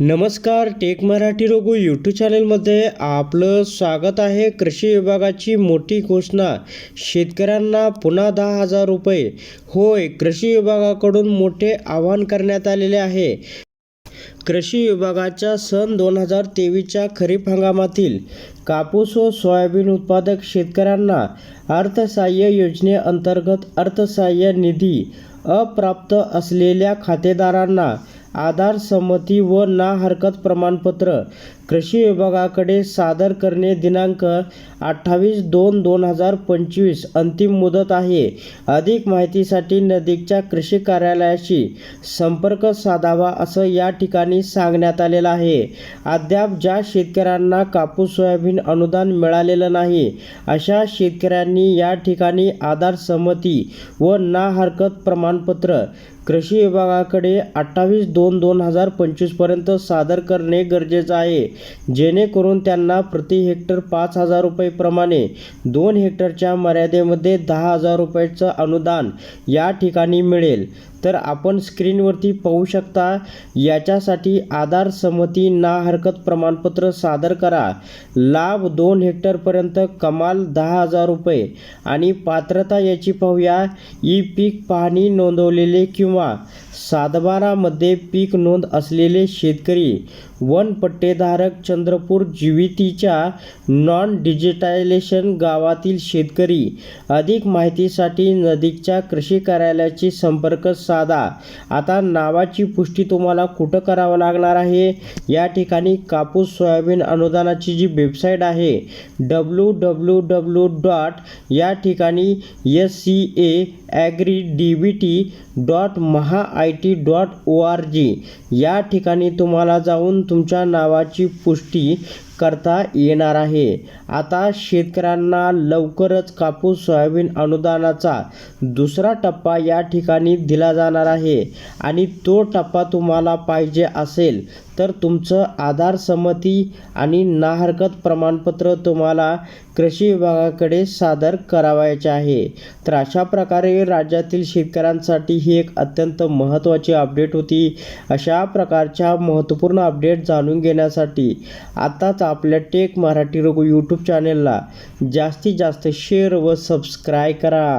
नमस्कार take Marathi रोगू YouTube चॅनलमध्ये आपलं स्वागत आहे. कृषी विभागाची मोठी घोषणा. शेतकऱ्यांना पुन्हा दहा हजार रुपये. होय कृषी विभागाकडून मोठे आवाहन करण्यात आलेले आहे. कृषी विभागाच्या सन दोन हजार तेवीसच्या खरीप हंगामातील कापूस व सोयाबीन उत्पादक शेतकऱ्यांना अर्थसहाय्य योजनेअंतर्गत अर्थसहाय्य निधी अप्राप्त असलेल्या खातेदारांना आधार संमती व ना हरकत प्रमाणपत्र. कृषी विभागाकडे सादर करणे दिनांक अठ्ठावीस दोन दोन हजार पंचवीस अंतिम मुदत आहे. अधिक माहितीसाठी नदीकच्या कृषी कार्यालयाशी संपर्क साधावा असं या ठिकाणी सांगण्यात आलेलं आहे. अद्याप ज्या शेतकऱ्यांना कापूस सोयाबीन अनुदान मिळालेलं नाही अशा शेतकऱ्यांनी या ठिकाणी आधार संमती व ना हरकत प्रमाणपत्र कृषी विभागाकडे अठ्ठावीस दोन दोन हजार पंचवीसपर्यंत सादर करणे गरजेचं आहे. जेणेकरून त्यांना प्रति हेक्टर पाच हजार रुपयेप्रमाणे दोन हेक्टरच्या मर्यादेमध्ये दहा हजार रुपयाचं अनुदान या ठिकाणी मिळेल. तर आपण स्क्रीनवरती पाहू शकता याच्यासाठी आधार संमती ना हरकत प्रमाणपत्र सादर करा. लाभ दोन हेक्टरपर्यंत कमाल दहा हजार रुपये. आणि पात्रता याची पाहूया. ई पीक पाहणी नोंदवलेले किंवा सातबारामध्ये पीक नोंद असलेले शेतकरी वन पट्टेधारक चंद्रपूर जीवितीच्या नॉन डिजिटायलेशन गावातील शेतकरी अधिक माहितीसाठी नदीकच्या कृषी कार्यालयाची संपर्क साधा. आता नावाची पुष्टी तुम्हाला कुठं करावं लागणार आहे? या ठिकाणी कापूस सोयाबीन अनुदानाची जी वेबसाईट आहे डब्ल्यू डब्ल्यू डब्ल्यू डॉट या ठिकाणी S C A agri D B T dot Maha I T dot O R G या ठिकाणी तुम्हाला जाऊन तुमच्या नावाची पुष्टी करता येणार आहे. आता शेतकऱ्यांना लवकरच कापूस सोयाबीन अनुदानाचा दुसरा टप्पा या ठिकाणी दिला जाणार आहे आणि तो टप्पा तुम्हाला पाहिजे असेल तर तुमचं आधार संमती आणि नाहरकत प्रमाणपत्र तुम्हाला कृषी विभागाकडे सादर करावायचे आहे. तर अशा प्रकारे राज्यातील शेतकऱ्यांसाठी ही एक अत्यंत महत्त्वाची अपडेट होती. अशा प्रकारच्या महत्त्वपूर्ण अपडेट जाणून घेण्यासाठी आत्ताच आपल्या टेक मराठी रोग यूट्यूब चॅनेलला जास्तीत जास्त शेअर व सबस्क्राईब करा.